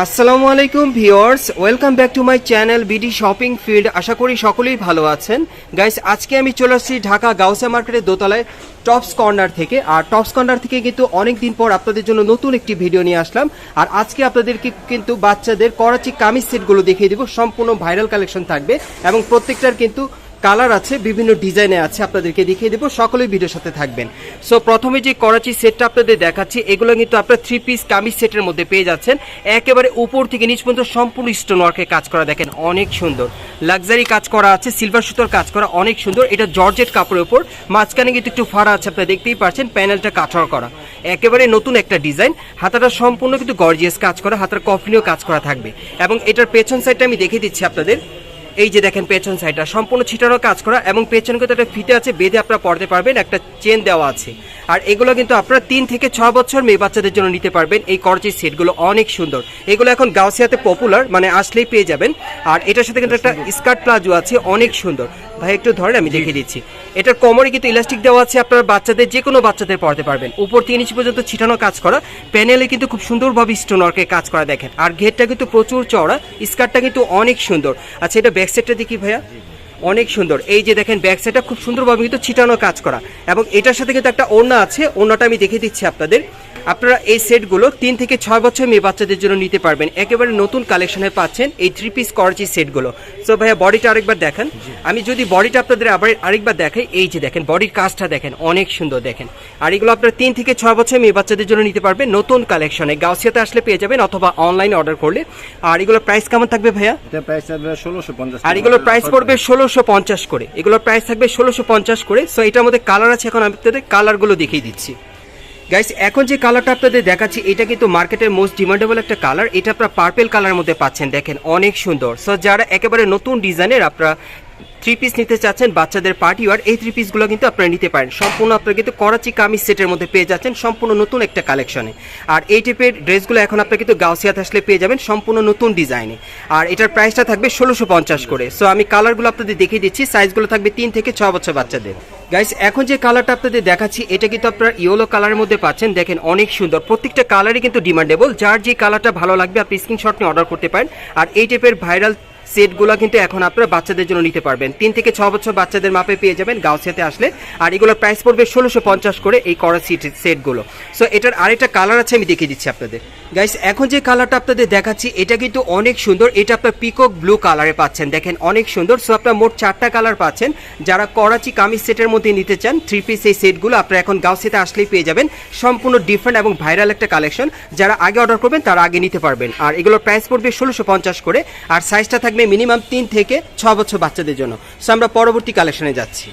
আসসালামু আলাইকুম, viewers. Welcome back to my channel BD shopping field. আশা করি সকলেই ভালো আছেন। গাইস, আজকে আমি চলে আসছি ঢাকা গাউসা মার্কেটের দোতলায় টপস কর্নার থেকে। আর টপস কর্নার থেকে কিন্তু অনেক দিন পর আপনাদের জন্য নতুন একটি ভিডিও নিয়ে আসলাম। আর আজকে আপনাদেরকে কিন্তু বাচ্চাদের করাচি কামিজ সেটগুলো দেখিয়ে দিব। সম্পূর্ণ ভাইরাল কালেকশন থাকবে এবং প্রত্যেকটার কিন্তু কালার আছে, বিভিন্ন ডিজাইনে আছে, আপনাদেরকে দেখিয়ে দেবো। সকলেই ভিডিওর সাথে থাকবেন। সো প্রথমে যে করাচি সেটটা আপনাদের দেখাচ্ছি, এগুলো কিন্তু আপনার থ্রি পিস কামিজ সেটের মধ্যে পেয়ে যাচ্ছেন। একেবারে উপর থেকে নিচ পর্যন্ত সম্পূর্ণ স্টোন কাজ করা। দেখেন, অনেক সুন্দর। লাক্সারি কাজ করা আছে সিলভার সুতোর কাজ করা, অনেক সুন্দর। এটা জর্জেট কাপড়ের উপর। মাঝখানে কিন্তু একটু ফাড়া আছে, আপনারা দেখতেই পাচ্ছেন প্যানেলটা কাঠর করা। একেবারে নতুন একটা ডিজাইন। হাতাটা সম্পূর্ণ কিন্তু গর্জিয়াস কাজ করা, হাতার কফিনেও কাজ করা থাকবে। এবং এটার পেছন সাইডটা আমি দেখিয়ে দিচ্ছি আপনাদের। এই যে দেখেন পেছন সাইডটা সম্পূর্ণ ছিটানো কাজ করা এবং পেছনকে কিন্তু একটা ফিতে আছে, বেঁধে আপনারা পড়তে পারবেন, একটা চেন দেওয়া আছে। আর এগুলো কিন্তু আপনারা তিন থেকে ছ বছর মেয়ে বাচ্চাদের জন্য নিতে পারবেন। এই করচির সেটগুলো অনেক সুন্দর। এগুলো এখন গাউসিয়াতে পপুলার মানে আসলেই পেয়ে যাবেন। আর এটার সাথে কিন্তু একটা স্কার্ট প্লাজো আছে অনেক সুন্দর। ভাই একটু ধরেন আমি দেখিয়ে দিচ্ছি। এটার কোমরে কিন্তু ইলাস্টিক দেওয়া আছে আপনারা বাচ্চাদের যে কোনো বাচ্চাদের পড়তে পারবেন। উপর তিন ইঞ্চি পর্যন্ত ছিটানো কাজ করা প্যানেলে কিন্তু খুব সুন্দরভাবে স্টোন ওয়ার্কে কাজ করা দেখেন। আর ঘেরটা কিন্তু প্রচুর চওড়া স্কার্টটা কিন্তু অনেক সুন্দর। আচ্ছা এটা ব্যাক সাইডটা দেখি ভাইয়া। অনেক সুন্দর। এই যে দেখেন ব্যাক সাইডটা খুব সুন্দরভাবে কিন্তু ছিটানো কাজ করা। এবং এটার সাথে কিন্তু একটা ওড়না আছে। ওড়নাটা আমি দেখে দিচ্ছি আপনাদের। আপনারা এই সেটগুলো তিন থেকে ছয় বছর মেয়ে বাচ্চাদের জন্য নিতে পারবেন। একেবারে নতুন কালেকশনে পাচ্ছেন এই থ্রি পিস করচি সেটগুলো। সো ভাইয়া বডিটা আরেকবার দেখান। আমি যদি বডিটা আপনাদের আবার আরেকবার দেখাই এই যে দেখেন বডির কাজটা দেখেন অনেক সুন্দর দেখেন। আর এগুলো আপনারা তিন থেকে ছয় বছর মেয়ে বাচ্চাদের জন্য নিতে পারবেন নতুন কালেকশনে গাউসিয়াতে আসলে পেয়ে যাবেন অথবা অনলাইন অর্ডার করলে। আর এগুলোর প্রাইস কেমন থাকবে ভাইয়া? আর এগুলোর প্রাইস পড়বে ষোলোশো পঞ্চাশ করে। এগুলোর প্রাইস থাকবে ষোলোশো পঞ্চাশ করে। সো এটার মধ্যে কালার আছে এখন আমি আপনাদের কালারগুলো দেখিয়ে দিচ্ছি। গাইস এখন যে কালারটা আপনাদের দেখাচ্ছি, এটা কিন্তু মার্কেটের মোস্ট ডিমান্ডেবল একটা কালার এটা আপনারা পার্পেল কালারের মধ্যে পাচ্ছেন, দেখেন, অনেক সুন্দর। সো যারা একেবারে নতুন ডিজাইনের আপনারা থ্রি পিস নিতে চাচ্ছেন, বাচ্চাদের পার্টি ওয়ার এই থ্রি পিসগুলো কিন্তু আপনারা নিতে পারেন। সম্পূর্ণ আপনারা কিন্তু করাচি কামিজ সেটের মধ্যে পেয়ে যাচ্ছেন, সম্পূর্ণ নতুন একটা কালেকশনে আর এই টাইপের ড্রেসগুলো এখন আপনারা কিন্তু গাউসিয়াতে আসলে পেয়ে যাবেন, সম্পূর্ণ নতুন ডিজাইনে আর এটার প্রাইসটা থাকবে ষোলোশো পঞ্চাশ করে। সো আমি কালারগুলো আপনাদের দেখিয়ে দিচ্ছি সাইজগুলো থাকবে তিন থেকে ছ বছর বাচ্চাদের। গাইস এখন যে কালারটা আপনাদের দেখাচ্ছি, এটা কিন্তু আপনার ইয়েলো কালারের মধ্যে পাচ্ছেন। দেখেন, অনেক সুন্দর। প্রত্যেকটা কালারই কিন্তু ডিমান্ডেবল যার যে কালারটা ভালো লাগবে, আপনি স্ক্রিনশট নিয়ে অর্ডার করতে পারেন। আর এই টাইপের ভাইরাল সেটগুলো কিন্তু এখন আপনারা বাচ্চাদের জন্য নিতে পারবেন। তিন থেকে ছ বছর বাচ্চাদের মাপে পেয়ে যাবেন গাউসিয়াতে আসলে। আর এগুলোর প্রাইস পড়বে ষোলোশো পঞ্চাশ করে এই করা সিট সেটগুলো। সো এটার আরেকটা কালার আছে, আমি দেখিয়ে দিচ্ছি আপনাদের। গাইস এখন যে কালারটা আপনাদের দেখাচ্ছি, এটা কিন্তু অনেক সুন্দর। এটা আপনার পিকক ব্লু কালারে পাচ্ছেন। দেখেন, অনেক সুন্দর। সো আপনার মোট চারটা কালার পাচ্ছেন। যারা করাচি কামিজ সেটের মধ্যে নিতে চান থ্রি পিস এই সেটগুলো আপনারা এখন গাউসিতে আসলেই পেয়ে যাবেন। সম্পূর্ণ ডিফারেন্ট এবং ভাইরাল একটা কালেকশন যারা আগে অর্ডার করবেন, তারা আগে নিতে পারবেন। আর এগুলোর প্রাইস পড়বে ষোলোশো পঞ্চাশ করে। আর সাইজটা থাকবে মিনিমাম তিন থেকে ছ বছর বাচ্চাদের জন্য। সো আমরা পরবর্তী কালেকশনে যাচ্ছি।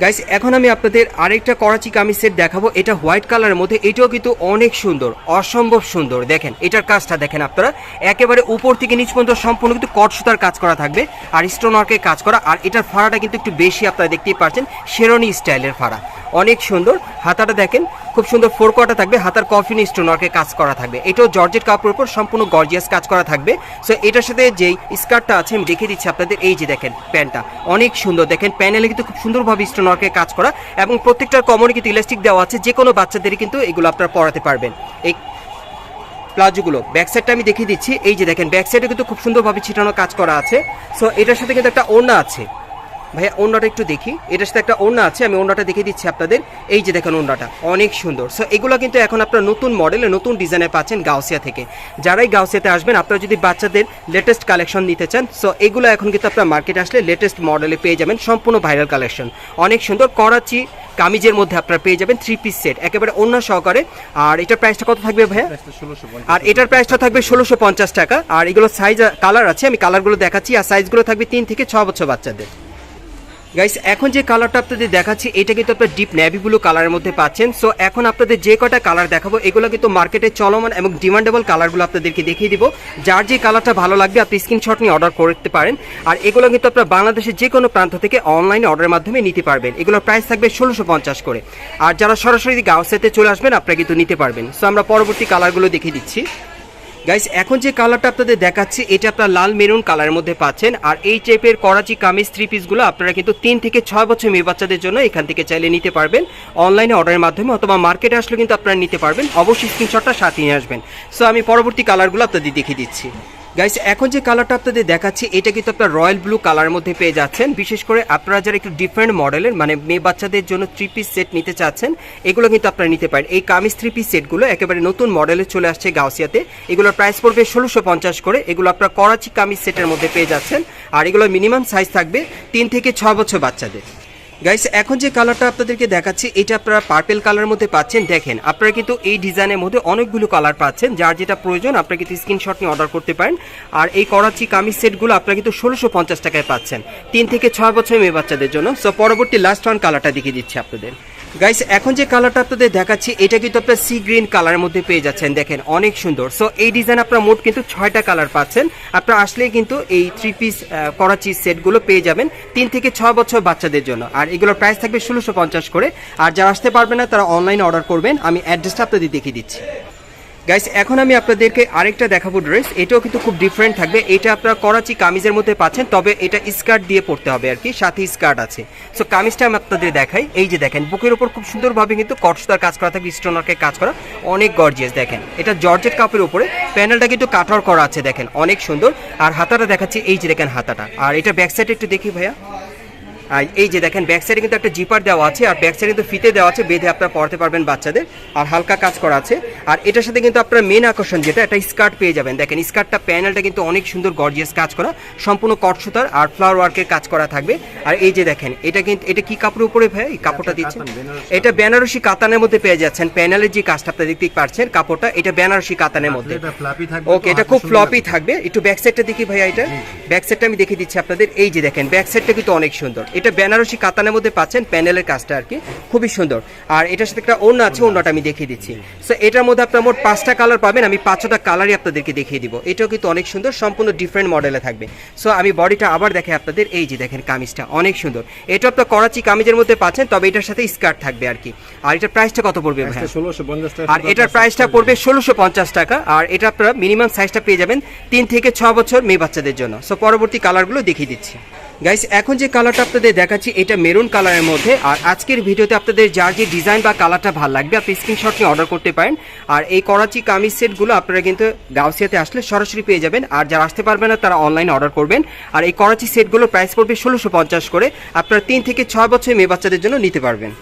গাইস এখন আমি আপনাদের আরেকটা করাচি কামিজ সেট দেখাবো। এটা হোয়াইট কালারের মধ্যে। এটাও কিন্তু অনেক সুন্দর, অসম্ভব সুন্দর। দেখেন, এটার কাজটা দেখেন আপনারা। একেবারে উপর থেকে নিচ পর্যন্ত সম্পূর্ণ কিন্তু কট সুতার কাজ করা থাকবে আর স্টোন ওয়ার্কের কাজ করা। আর এটার ফাড়াটা কিন্তু একটু বেশি আপনারা দেখতেই পাচ্ছেন শেরনি স্টাইলের ফাড়া। অনেক সুন্দর। হাতাটা দেখেন, খুব সুন্দর ফোর কোয়াটা থাকবে। হাতার কফিন স্টোন ওয়ার্কের কাজ করা থাকবে। এটাও জর্জেট কাপড়ের উপর সম্পূর্ণ গর্জিয়াস কাজ করা থাকবে। সো এটার সাথে যেই স্কার্টটা আছে, আমি দেখিয়ে দিচ্ছি আপনাদের। এই যে দেখেন, প্যান্টটা। অনেক সুন্দর। দেখেন, প্যানেলে কিন্তু খুব সুন্দরভাবে স্টোন ওয়ার্কের কাজ করা এবং প্রত্যেকটার কমনে কিন্তু ইলাস্টিক দেওয়া আছে যে কোনো বাচ্চাদেরই কিন্তু এগুলো আপনারা পড়াতে পারবেন। এই প্লাজোগুলো ব্যাক সাইডটা আমি দেখিয়ে দিচ্ছি। এই যে দেখেন ব্যাক সাইডে কিন্তু খুব সুন্দরভাবে ছিটানো কাজ করা আছে। সো এটার সাথে কিন্তু একটা ওড়না আছে। ভাইয়া ওড়নাটা একটু দেখি। এটার সাথে একটা ওড়না আছে আমি ওড়নাটা দেখিয়ে দিচ্ছি আপনাদের। এই যে দেখেন ওড়নাটা অনেক সুন্দর। সো এগুলো কিন্তু এখন আপনারা নতুন মডেলে নতুন ডিজাইনে পাচ্ছেন গাউসিয়া থেকে। যারাই গাউসিয়াতে আসবেন আপনারা যদি বাচ্চাদের লেটেস্ট কালেকশন নিতে চান সো এগুলো এখন কিন্তু আপনারা মার্কেটে আসলে লেটেস্ট মডেলে পেয়ে যাবেন সম্পূর্ণ ভাইরাল কালেকশন অনেক সুন্দর করাচি কামিজের মধ্যে আপনারা পেয়ে যাবেন থ্রি পিস সেট একেবারে অন্য সহকারে। আর এটার প্রাইসটা কত থাকবে ভাইয়া? আর এটার প্রাইসটা থাকবে ষোলোশো পঞ্চাশ টাকা। আর এগুলো সাইজ কালার আছে আমি কালারগুলো দেখাচ্ছি আর সাইজগুলো থাকবে তিন থেকে ছ বছর বাচ্চাদের। গাইস এখন যে কালারটা আপনাদের দেখাচ্ছি, এটা কিন্তু আপনার ডিপ নেভি ব্লু কালারের মধ্যে পাচ্ছেন। সো এখন আপনাদের যে কটা কালার দেখাবো, এগুলো কিন্তু মার্কেটে চলমান এবং ডিমান্ডেবল কালারগুলো আপনাদেরকে দেখিয়ে দিব। যার যে কালারটা ভালো লাগবে, আপনি স্ক্রিনশট নিয়ে অর্ডার করতে পারেন। আর এগুলো কিন্তু আপনার বাংলাদেশের যে কোনো প্রান্ত থেকে অনলাইনে অর্ডারের মাধ্যমে নিতে পারবেন। এগুলোর প্রাইস থাকবে ষোলোশো পঞ্চাশ করে। আর যারা সরাসরি গাউসেতে চলে আসবেন, আপনারা কিন্তু নিতে পারবেন। সো আমরা পরবর্তী কালারগুলো দেখিয়ে দিচ্ছি। গাইস এখন যে কালারটা আপনাদের দেখাচ্ছি, এটা আপনার লাল মেরুন কালারের মধ্যে পাচ্ছেন। আর এই টাইপের করাচি কামিজ থ্রি পিসগুলো আপনারা কিন্তু তিন থেকে ছয় বছর মেয়ে বাচ্চাদের জন্য এখান থেকে চাইলে নিতে পারবেন। অনলাইনে অর্ডারের মাধ্যমে অথবা মার্কেটে আসলে কিন্তু আপনারা নিতে পারবেন। অবশ্যই স্ক্রিনশটটা সাথে নিয়ে আসবেন। সো আমি পরবর্তী কালারগুলো আপনাদের দেখিয়ে দিচ্ছি। গাইস এখন যে কালারটা আপনাদের দেখাচ্ছি, এটা কিন্তু আপনার রয়্যাল ব্লু কালারের মধ্যে পেয়ে যাচ্ছেন। বিশেষ করে আপনারা যারা একটু ডিফারেন্ট মডেলের মানে মেয়ে বাচ্চাদের জন্য থ্রি পিস সেট নিতে চাচ্ছেন, এগুলো কিন্তু আপনারা নিতে পারেন। এই কামিজ থ্রি পিস সেটগুলো একেবারে নতুন মডেলে চলে আসছে গাউসিয়াতে। এগুলোর প্রাইস পড়বে ষোলোশো পঞ্চাশ করে। এগুলো আপনার করাচি কামিজ সেটের মধ্যে পেয়ে যাচ্ছেন। আর এগুলো মিনিমাম সাইজ থাকবে তিন থেকে ছয় বছর বাচ্চাদের। গাইস এখন যে কালারটা আপনাদেরকে দেখাচ্ছি, এটা আপনারা পার্পেল কালারের মধ্যে পাচ্ছেন। দেখেন, আপনারা কিন্তু এই ডিজাইনের মধ্যে অনেকগুলো কালার পাচ্ছেন, যার যেটা প্রয়োজন আপনারা কিন্তু স্ক্রিনশট নিয়ে অর্ডার করতে পারেন। আর এই করাচি কামিজ সেটগুলো আপনারা কিন্তু ষোলোশো পঞ্চাশ টাকায় পাচ্ছেন। তিন থেকে ছয় বছর মেয়ে বাচ্চাদের জন্য। সো পরবর্তী লাস্ট ওয়ান কালারটা দেখিয়ে দিচ্ছি আপনাদের। গাইস এখন যে কালারটা আপনাদের দেখাচ্ছি, এটা কিন্তু আপনার সি গ্রিন কালারের মধ্যে পেয়ে যাচ্ছেন। দেখেন, অনেক সুন্দর। সো এই ডিজাইন আপনার মোট কিন্তু ছয়টা কালার পাচ্ছেন। আপনারা আসলেই কিন্তু এই থ্রি পিস করাচি সেটগুলো পেয়ে যাবেন তিন থেকে ছয় বছর বাচ্চাদের জন্য। আর এগুলোর প্রাইস থাকবে ষোলোশো পঞ্চাশ করে। আর যারা আসতে পারবে না, তারা অনলাইন অর্ডার করবেন। আমি অ্যাড্রেসটা আপনাদের দেখিয়ে দিচ্ছি। গাইস এখন আমি আপনাদেরকে আরেকটা দেখাবো ড্রেস এটাও কিন্তু খুব ডিফারেন্ট থাকবে। এটা আপনারা করাচি কামিজের মধ্যে পাচ্ছেন, তবে এটা স্কার্ট দিয়ে পড়তে হবে আর কি, সাথে স্কার্ট আছে। সো কামিজটা আমি আপনাদের দেখাই। এই যে দেখেন, বুকের উপর খুব সুন্দরভাবে কিন্তু কটসদার কাজ করা থাকবে স্টোনারকে কাজ করা। অনেক গর্জিয়াস দেখেন। এটা জর্জেট কাপের উপরে। প্যানেলটা কিন্তু কাটার করা আছে, দেখেন। অনেক সুন্দর। আর হাতাটা দেখাচ্ছি, এই যে দেখেন হাতাটা। আর এটা ব্যাক সাইডে একটু দেখি ভাইয়া। এই যে দেখেন ব্যাক সাইডে কিন্তু একটা জিপার দেওয়া আছে আর ব্যাক সাইডে কিন্তু ফিতে দেওয়া আছে বেঁধে আপনারা পড়তে পারবেন বাচ্চাদের। আর হালকা কাজ করা আছে। আর এটার সাথে কিন্তু আপনার মেন আকর্ষণ যেটা একটা স্কার্ট পেয়ে যাবেন। দেখেন স্কার্টটা প্যানেলটা কিন্তু অনেক সুন্দর গর্জিয়াস কাজ করা। সম্পূর্ণ কটসুতার আর ফ্লাওয়ার ওয়ার্কের কাজ করা থাকবে। আর এই যে দেখেন এটা কিন্তু এটা কি কাপড়ের উপরে ভাই? এই কাপড়টা দিচ্ছে এটা বেনারসি কাতানের মধ্যে পেয়ে যাচ্ছেন। প্যানেলের যে কাজটা আপনারা দেখতেই পারছেন কাপড়টা এটা বেনারসি কাতানের মধ্যে। এটা ফ্লাপি থাকবে ওকে এটা খুব ফ্লপি থাকবে। একটু ব্যাক সাইডটা দেখি ভাইয়া এটা। ব্যাক সাইডটা আমি দেখিয়ে দিচ্ছি আপনাদের। এই যে দেখেন ব্যাক সাইডটা কিন্তু অনেক সুন্দর। এটা বেনারসি কাতানের মধ্যে পাচ্ছেন প্যানেলের কাজটা আর কি। খুবই সুন্দর। আর এটার সাথে একটা অন্য আছে অন্যটা আমি দেখিয়ে দিচ্ছি। সো এটার মধ্যে আপনার মোট পাঁচটা কালার পাবেন। আমি পাঁচটা কালারই আপনাদেরকে দেখিয়ে দিব। এটাও কিন্তু অনেক সুন্দর সম্পূর্ণ ডিফারেন্ট মডেলে থাকবে। সো আমি বডিটা আবার দেখে আপনাদের। এই যে দেখেন কামিজটা অনেক সুন্দর। এটা আপনার করাচি কামিজের মধ্যে পাচ্ছেন তবে এটার সাথে স্কার্ট থাকবে আর কি। আর এটার প্রাইসটা কত পড়বে ষোলোশো পঞ্চাশ আর এটার প্রাইসটা পড়বে ষোলোশো পঞ্চাশ টাকা। আর এটা আপনারা মিনিমাম সাইজটা পেয়ে যাবেন তিন থেকে ছ বছর মেয়ে বাচ্চাদের জন্য। সো পরবর্তী কালারগুলো দেখিয়ে দিচ্ছি। গাইস এখন যে কালারটা আপনাদের দেখাচ্ছি, এটা মেরুন কালারের মধ্যে। আর আজকের ভিডিওতে আপনাদের যার যে ডিজাইন বা কালারটা ভালো লাগবে, আপনি স্ক্রিনশট নিয়ে অর্ডার করতে পারেন। আর এই করাচি কামিজ সেটগুলো আপনারা কিন্তু গাউসিয়াতে আসলে সরাসরি পেয়ে যাবেন। আর যারা আসতে পারবে না, তারা অনলাইনে অর্ডার করবেন। আর এই করাচি সেটগুলোর প্রাইস পড়বে ষোলোশো পঞ্চাশ করে। আপনারা তিন থেকে ছয় বছর মেয়ে বাচ্চাদের জন্য নিতে পারবেন।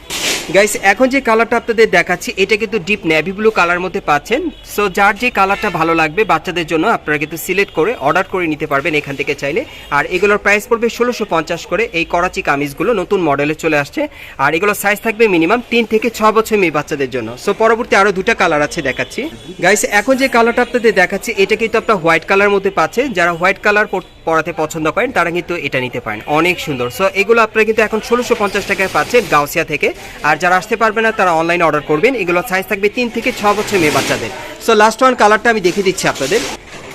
গাইস এখন যে কালারটা আপনাদের দেখাচ্ছি, এটা কিন্তু ডিপ নেভি ব্লু কালার মধ্যে পাচ্ছেন। সো যার যে কালারটা ভালো লাগবে, বাচ্চাদের জন্য আপনারা কিন্তু সিলেক্ট করে অর্ডার করে নিতে পারবেন এখান থেকে চাইলে। আর এগুলোর প্রাইস পড়বে ষোলোশো পঞ্চাশ করে। এই করাচি কামিজগুলো নতুন মডেলে চলে আসছে। আর এগুলো সাইজ থাকবে মিনিমাম তিন থেকে ছ বছর মেয়ে বাচ্চাদের জন্য। সো পরবর্তী আরও দুটা কালার আছে দেখাচ্ছি। গাইস এখন যে কালারটা আপনাদের দেখাচ্ছি, এটা কিন্তু আপনার হোয়াইট কালার মধ্যে পাচ্ছেন। যারা হোয়াইট কালার পরাতে পছন্দ করেন, তারা কিন্তু এটা নিতে পারেন। অনেক সুন্দর। সো এগুলো আপনারা কিন্তু এখন ষোলোশো পঞ্চাশ টাকায় পাচ্ছেন গাউসিয়া থেকে। আর যারা আসতে পারবে না, তারা অনলাইনে অর্ডার করবেন। এগুলো সাইজ থাকবে তিন থেকে ছ বছর মেয়ে বাচ্চাদের। সো লাস্ট ওয়ান কালারটা আমি দেখিয়ে দিচ্ছি আপনাদের।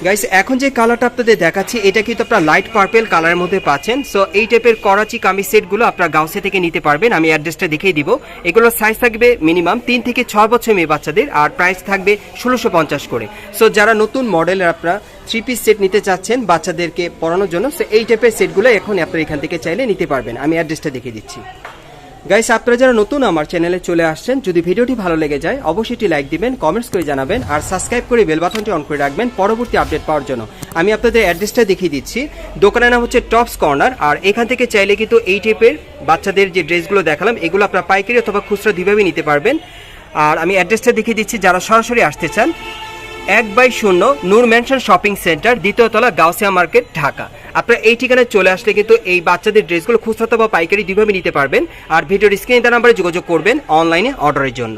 গাইস এখন যে কালারটা আপনাদের দেখাচ্ছি, এটা কিন্তু আপনারা লাইট পার্পেল কালারের মধ্যে পাচ্ছেন। সো এই টাইপের করাচি কামিজ সেটগুলো আপনারা গাউসে থেকে নিতে পারবেন। আমি অ্যাড্রেসটা দেখিয়ে দিব। এগুলোর সাইজ থাকবে মিনিমাম তিন থেকে ছয় বছর মেয়ে বাচ্চাদের। আর প্রাইস থাকবে ষোলোশো পঞ্চাশ করে। সো যারা নতুন মডেলের আপনারা থ্রি পিস সেট নিতে চাচ্ছেন, বাচ্চাদেরকে পড়ানোর জন্য। সো এই টাইপের সেটগুলো এখন আপনারা এখান থেকে চাইলে নিতে পারবেন। আমি অ্যাড্রেসটা দেখিয়ে দিচ্ছি। গাইস আপনারা যারা নতুন আমার চ্যানেলে চলে আসছেন, যদি ভিডিওটি ভালো লেগে যায়, অবশ্যই একটি লাইক দিবেন কমেন্টস করে জানাবেন, আর সাবস্ক্রাইব করে বেল বাটনটি অন করে রাখবেন পরবর্তী আপডেট পাওয়ার জন্য। আমি আপনাদের অ্যাড্রেসটা দেখিয়ে দিচ্ছি। দোকানের নাম হচ্ছে টপস কর্নার আর এখান থেকে চাইলে কিন্তু এই টাইপের বাচ্চাদের যে ড্রেসগুলো দেখালাম, এগুলো আপনারা পাইকারি অথবা খুচরা দুইভাবে নিতে পারবেন। আর আমি অ্যাড্রেসটা দেখিয়ে দিচ্ছি, যারা সরাসরি আসতে চান এক বাই শূন্য নূর ম্যানশন শপিং সেন্টার, দ্বিতীয়তলা গাউসিয়া মার্কেট, ঢাকা। আপনারা এই ঠিকানায় চলে আসলে কিন্তু এই বাচ্চাদের ড্রেসগুলো খুচরা বা পাইকারি দুইভাবে নিতে পারবেন। আর ভিডিওর স্ক্রিনে তার নাম্বারে যোগাযোগ করবেন অনলাইনে অর্ডারের জন্য।